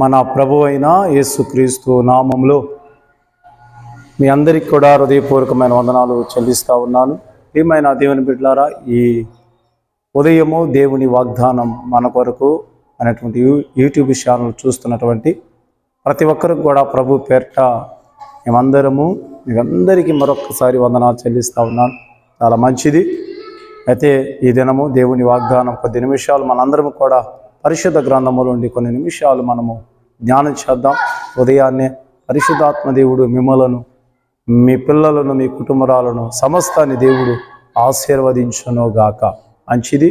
మన ప్రభు అయిన యేసుక్రీస్తు నామంలో మీ అందరికి కూడా హృదయపూర్వకమైన వందనాలు చెల్లిస్తూ ఉన్నాను. ఏమైనా దేవుని బిడ్డలారా ఈ ఉదయము దేవుని వాగ్దానం మన కొరకు అనేటువంటి యూ యూట్యూబ్ ఛానల్ చూస్తున్నటువంటి ప్రతి ఒక్కరికి కూడా ప్రభు పేరిట మేమందరము మీకందరికీ మరొకసారి వందనాలు చెల్లిస్తూ ఉన్నాను. చాలా మంచిది. అయితే ఈ దినము దేవుని వాగ్దానం కొద్ది నిమిషాలు మనందరము కూడా పరిశుద్ధ గ్రంథములో ఉండి కొన్ని నిమిషాలు మనము ధ్యానం చేద్దాం. ఉదయాన్నే పరిశుద్ధాత్మ దేవుడు మిమ్మలను మీ పిల్లలను మీ కుటుంబరాలను సమస్తాన్ని దేవుడు ఆశీర్వదించును గాక మంచిది.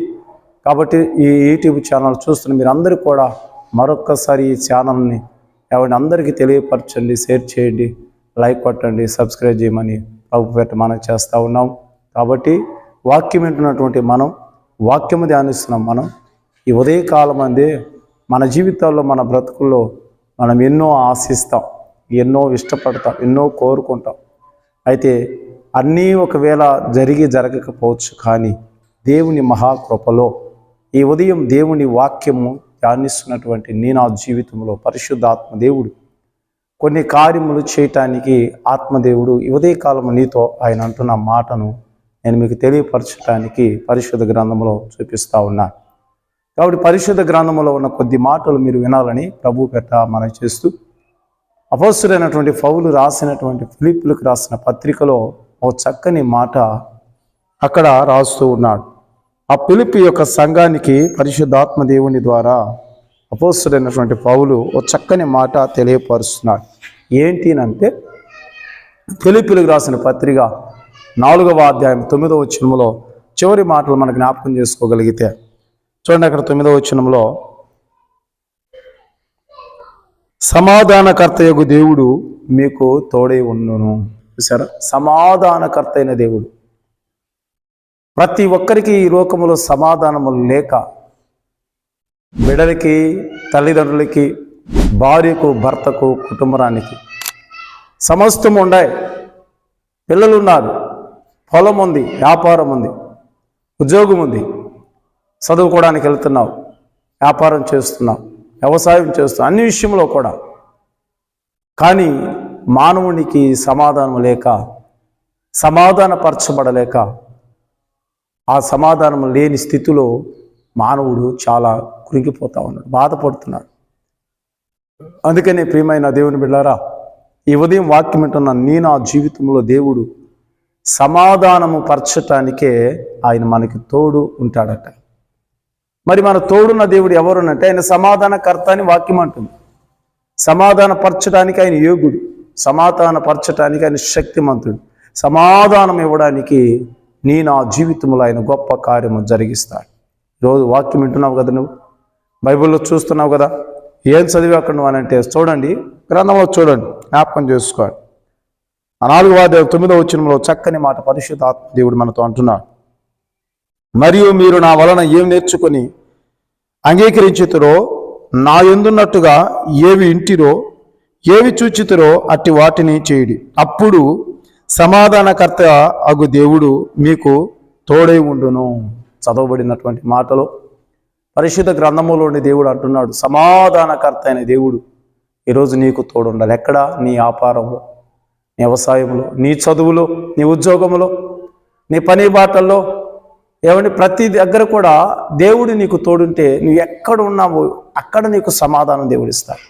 కాబట్టి ఈ యూట్యూబ్ ఛానల్ చూస్తున్న మీరు కూడా మరొక్కసారి ఈ ఛానల్ని ఎవరిని అందరికీ తెలియపరచండి షేర్ చేయండి లైక్ కొట్టండి సబ్స్క్రైబ్ చేయమని ప్రభు పేట మనం చేస్తూ ఉన్నాం. కాబట్టి వాక్యం వింటున్నటువంటి మనం వాక్యము ధ్యానిస్తున్నాం మనం. ఈ ఉదయకాలం అందే మన జీవితాల్లో మన బ్రతుకుల్లో మనం ఎన్నో ఆశిస్తాం ఎన్నో ఇష్టపడతాం ఎన్నో కోరుకుంటాం. అయితే అన్నీ ఒకవేళ జరిగి జరగకపోవచ్చు కానీ దేవుని మహాకృపలో ఈ ఉదయం దేవుని వాక్యము ధ్యానిస్తున్నటువంటి నీ నా జీవితంలో పరిశుద్ధాత్మ దేవుడు. కొన్ని కార్యములు చేయటానికి ఆత్మదేవుడు ఈ కాలము నీతో ఆయన అంటున్న మాటను నేను మీకు తెలియపరచడానికి పరిశుద్ధ గ్రంథంలో చూపిస్తా ఉన్నాను కాబట్టి పరిశుద్ధ గ్రంథంలో ఉన్న కొద్ది మాటలు మీరు వినాలని ప్రభు పెట్ట మనం చేస్తూ అపస్తుడైనటువంటి పౌలు రాసినటువంటి ఫిలిప్పులకు రాసిన పత్రికలో ఓ చక్కని మాట అక్కడ రాస్తూ ఉన్నాడు. ఆ పిలిపి యొక్క సంఘానికి పరిశుద్ధాత్మ దేవుని ద్వారా అపోస్తుడైనటువంటి పౌలు ఓ చక్కని మాట తెలియపరుస్తున్నాడు. ఏంటి అంటే రాసిన పత్రిక నాలుగవ అధ్యాయం తొమ్మిదవ వచనములో చివరి మాటలు మనకు జ్ఞాపకం చేసుకోగలిగితే చూడండి అక్కడ తొమ్మిదవ వచనంలో సమాధానకర్త యొక్క దేవుడు మీకు తోడై ఉండును. చూసారా సమాధానకర్త అయిన దేవుడు. ప్రతి ఒక్కరికి ఈ లోకములో సమాధానము లేక బిడలకి తల్లిదండ్రులకి భార్యకు భర్తకు కుటుంబరానికి సమస్తం ఉండాయి. పిల్లలు ఉన్నారు పొలం ఉంది వ్యాపారం ఉంది ఉద్యోగం ఉంది. చదువుకోవడానికి వెళ్తున్నావు వ్యాపారం చేస్తున్నావు వ్యవసాయం చేస్తున్నావు అన్ని విషయంలో కూడా. కానీ మానవునికి సమాధానం లేక సమాధానపరచబడలేక ఆ సమాధానం లేని స్థితిలో మానవుడు చాలా కురిగిపోతా ఉన్నాడు బాధపడుతున్నాడు. అందుకనే ప్రియమైన దేవుని బిడ్డారా ఈ ఉదయం వాక్యం వింటున్న నీ నా జీవితంలో దేవుడు సమాధానము పరచటానికే ఆయన మనకి తోడు ఉంటాడట. మరి మన తోడున్న దేవుడు ఎవరునంటే ఆయన సమాధానకర్త అని వాక్యం అంటుంది. సమాధానపరచడానికి ఆయన యోగుడు సమాధానపరచడానికి ఆయన శక్తిమంతుడు. సమాధానం ఇవ్వడానికి నీ నా జీవితంలో ఆయన గొప్ప కార్యము జరిగిస్తాడు. ఈరోజు వాక్యం వింటున్నావు కదా నువ్వు? బైబిల్లో చూస్తున్నావు కదా? ఏం చదివి అక్కడ నువ్వు అని అంటే చూడండి గ్రంథంలో చూడండి జ్ఞాపకం చేసుకోండి. ఆ నాలుగు వాద తొమ్మిదో వచ్చినంలో చక్కని మాట పరిశుద్ధ దేవుడు మనతో అంటున్నాడు. మరియు మీరు నా వలన ఏం నేర్చుకొని అంగీకరించుతురో నా ఎందున్నట్టుగా ఏవి ఇంటిరో ఏవి చూచితురో అట్టి వాటిని చేయుడి. అప్పుడు సమాధానకర్త అగు దేవుడు మీకు తోడై ఉండును. చదవబడినటువంటి మాటలో పరిశుద్ధ గ్రంథములోని దేవుడు అంటున్నాడు సమాధానకర్త అయిన దేవుడు ఈరోజు నీకు తోడుండాలి. ఎక్కడ? నీ వ్యాపారంలో నీ వ్యవసాయంలో నీ చదువులో నీ ఉద్యోగంలో నీ పని బాటల్లో ఏమంటే ప్రతి దగ్గర కూడా దేవుడు నీకు తోడుంటే నువ్వు ఎక్కడ ఉన్నావో అక్కడ నీకు సమాధానం దేవుడిస్తాడు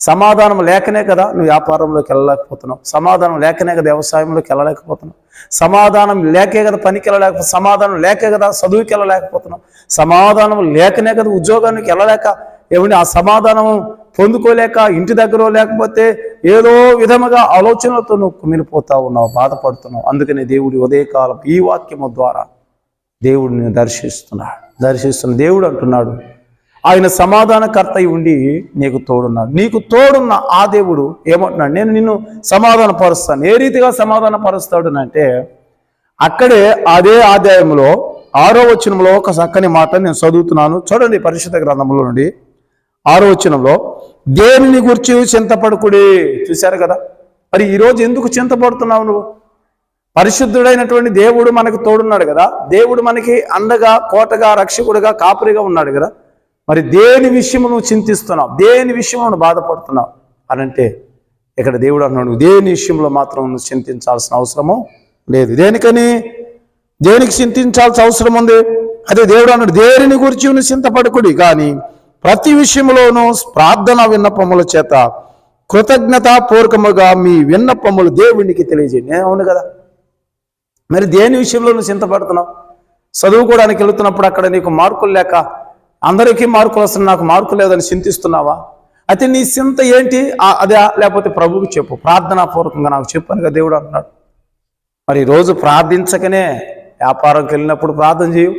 సమాధానం లేకనే కదా నువ్వు వ్యాపారంలోకి వెళ్ళలేకపోతున్నావు. సమాధానం లేకనే కదా వ్యవసాయంలోకి వెళ్ళలేకపోతున్నావు. సమాధానం లేకే కదా పనికి వెళ్ళలేకపో సమాధానం లేకే కదా చదువుకి వెళ్ళలేకపోతున్నావు. సమాధానం లేకనే కదా ఉద్యోగానికి వెళ్ళలేక ఏమంటే ఆ సమాధానం పొందుకోలేక ఇంటి దగ్గర లేకపోతే ఏదో విధముగా ఆలోచనలతో నువ్వు కుమిలిపోతా ఉన్నావు బాధపడుతున్నావు. అందుకనే దేవుడి ఉదయకాలం ఈ వాక్యము ద్వారా దేవుడిని దర్శిస్తున్నాడు. దర్శిస్తున్న దేవుడు అంటున్నాడు ఆయన సమాధానకర్త అయి ఉండి నీకు తోడున్నాడు. నీకు తోడున్న ఆ దేవుడు ఏమంటున్నాడు? నేను నిన్ను సమాధాన పరుస్తాను ఏ రీతిగా సమాధాన పరుస్తాడు అంటే అక్కడే అదే ఆదాయంలో ఆరో వచనంలో ఒక చక్కని మాట నేను చదువుతున్నాను. చూడండి పరిశుద్ధ గ్రంథంలో నుండి ఆరో వచనంలో దేనిని గురించి చింతపడుకుడి. చూశారు కదా? మరి ఈరోజు ఎందుకు చింతపడుతున్నావు నువ్వు? పరిశుద్ధుడైనటువంటి దేవుడు మనకు తోడున్నాడు కదా. దేవుడు మనకి అండగా కోటగా రక్షకుడుగా కాపురిగా ఉన్నాడు కదా. మరి దేని విషయము నువ్వు చింతిస్తున్నావు? దేని విషయంలో నువ్వు బాధపడుతున్నావు? అని అంటే ఇక్కడ దేవుడు అన్నాడు దేని విషయంలో మాత్రం నువ్వు చింతించాల్సిన అవసరము లేదు. దేనికని? దేనికి చింతించాల్సిన అవసరం ఉంది? అదే దేవుడు అన్నాడు దేనిని గురించి నువ్వు చింతపడకుడి? కానీ ప్రతి విషయంలోనూ ప్రార్థన విన్నపముల చేత కృతజ్ఞతాపూర్వకముగా మీ విన్నపములు దేవునికి తెలియజేయండి. అవును కదా? మరి దేని విషయంలో నువ్వు చింతపడుతున్నావు? చదువుకోవడానికి వెళుతున్నప్పుడు అక్కడ నీకు మార్కులు లేక అందరికీ మార్కులు వస్తున్నాయి నాకు మార్కులు లేదని చింతిస్తున్నావా? అయితే నీ చింత ఏంటి? అదే లేకపోతే ప్రభువుకి చెప్పు. ప్రార్థనాపూర్వకంగా నాకు చెప్పానుగా దేవుడు అంటున్నాడు. మరి రోజు ప్రార్థించకనే వ్యాపారంకి వెళ్ళినప్పుడు ప్రార్థన చేయు.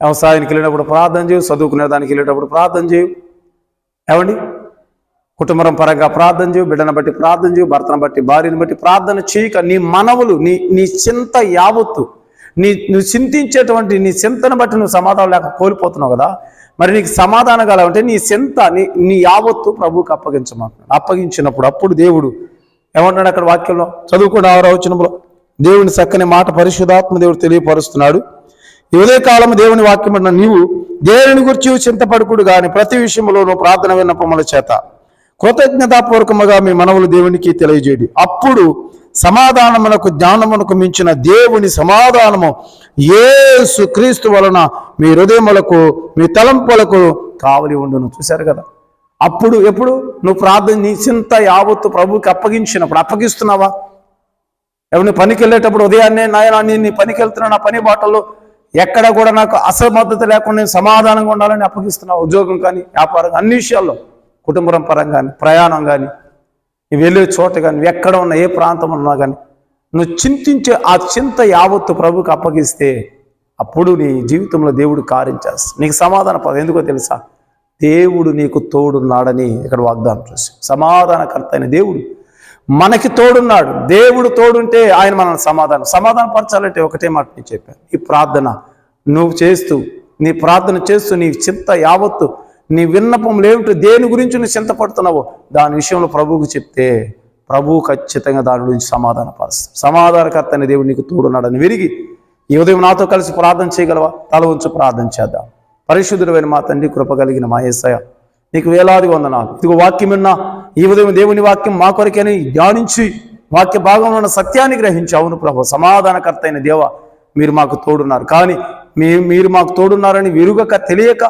వ్యవసాయానికి వెళ్ళినప్పుడు ప్రార్థన చేయు. చదువుకునే దానికి వెళ్ళేటప్పుడు ప్రార్థన చేయు. ఏమండి? కుటుంబం పరంగా ప్రార్థన చేయు బిడ్డను బట్టి ప్రార్థన చేయు భర్తను బట్టి భార్యను బట్టి ప్రార్థన చేయక నీ మనవులు నీ నీ చింత యావత్తు నీ నువ్వు చింతించేటువంటి నీ చింతను బట్టి నువ్వు సమాధానం లేక కోల్పోతున్నావు కదా. మరి నీకు సమాధానం కలాలంటే నీ చింత నీ నీ యావత్తు ప్రభువుకి అప్పగించమంటున్నాడు. అప్పగించినప్పుడు అప్పుడు దేవుడు ఏమంటాడు అక్కడ వాక్యంలో? చదువుకున్న ఆరవచనంలో దేవుని చక్కని మాట పరిశుధాత్మ దేవుడు తెలియపరుస్తున్నాడు. ఇదే ఉదయ కాలం దేవుని వాక్యం అన్న నీవు దేవుని గురించి చింతపడుకుడు కానీ ప్రతి విషయంలోనూ ప్రార్థన విన్నపముల చేత కృతజ్ఞతాపూర్వకముగా మీ మనవులు దేవునికి తెలియజేయండి. అప్పుడు సమాధానమునకు జ్ఞానమునకు మించిన దేవుని సమాధానము ఏసు క్రీస్తు వలన మీ హృదయములకు మీ తలంపులకు కావలి ఉండును. చూశారు కదా? అప్పుడు ఎప్పుడు? నువ్వు ప్రార్థన నీ చింత యావత్తు ప్రభువుకి అప్పగించినప్పుడు. అప్పగిస్తున్నావా? ఎవరిని పనికి వెళ్ళేటప్పుడు ఉదయాన్నే నాయన నేను నీ పనికి వెళ్తున్నా నా పని బాటల్లో ఎక్కడ కూడా నాకు అసమర్థత లేకుండా నేను సమాధానంగా ఉండాలని అప్పగిస్తున్నావు. ఉద్యోగం కానీ వ్యాపారం అన్ని విషయాల్లో. కుటుంబం పరంగా కానీ ప్రయాణం కానీ నువ్వు వెళ్ళే చోట కానీ ఎక్కడ ఉన్నా ఏ ప్రాంతం ఉన్నా కానీ నువ్వు చింతించే ఆ చింత యావత్తు ప్రభుకి అప్పగిస్తే అప్పుడు నీ జీవితంలో దేవుడు కార్యం చేస్తాడు. నీకు సమాధాన పద ఎందుకో తెలుసా? దేవుడు నీకు తోడున్నాడని ఇక్కడ వాగ్దానం చూసి సమాధానకర్త అయిన దేవుడు మనకి తోడున్నాడు. దేవుడు తోడుంటే ఆయన మనల్ని సమాధానం సమాధాన పరచాలంటే ఒకటే మాట నేను చెప్పాను. ఈ ప్రార్థన నువ్వు చేస్తూ నీ ప్రార్థన చేస్తూ నీ చింత యావత్తు నీ విన్నపం ఏమిటో దేని గురించి నువ్వు చింతపడుతున్నావో? దాని విషయంలో ప్రభువుకు చెప్తే ప్రభువు ఖచ్చితంగా దాని గురించి సమాధాన పరుస్తాడు. సమాధానకర్త అనే దేవుడు నీకు తోడున్నాడని విరిగి ఈ ఉదయం నాతో కలిసి ప్రార్థన చేయగలవా? తల ఉంచు ప్రార్థన చేద్దాం. పరిశుద్ధుడైన మా తండ్రి కృప కలిగిన మా యేసయ్య నీకు వేలాది వందనాలు. ఇదిగో వాక్యం విన్నా ఈ ఉదయం దేవుని వాక్యం మా కొరకని ధ్యానించి వాక్య భాగంలో ఉన్న సత్యాన్ని గ్రహించి అవును ప్రభు సమాధానకర్త అయిన దేవ మీరు మాకు తోడున్నారు. కానీ మీ మీరు మాకు తోడున్నారని విరుగక తెలియక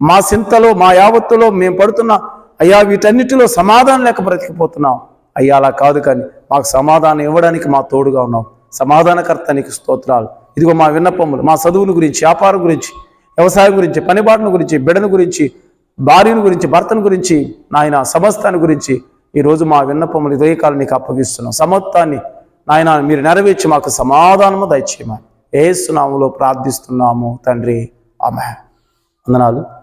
మా చింతలో మా యావత్తులో మేము పడుతున్న అయ్యా వీటన్నిటిలో సమాధానం లేక బ్రతికిపోతున్నాం. అయ్యా అలా కాదు కానీ మాకు సమాధానం ఇవ్వడానికి మా తోడుగా ఉన్నాం. సమాధానకర్త నీకు స్తోత్రాలు. ఇదిగో మా విన్నపములు మా చదువుల గురించి వ్యాపారం గురించి వ్యవసాయం గురించి పనిబాటును గురించి బిడను గురించి భార్యను గురించి భర్తను గురించి నాయన సమస్తాన్ని గురించి ఈరోజు మా విన్నపములు ఉదయకాలం నీకు అప్పగిస్తున్నాం. సమత్తాన్ని నాయన మీరు నెరవేర్చి మాకు సమాధానము దయచేయమని. ఏసునాములో ప్రార్థిస్తున్నాము తండ్రి. ఆమె వందనాలు.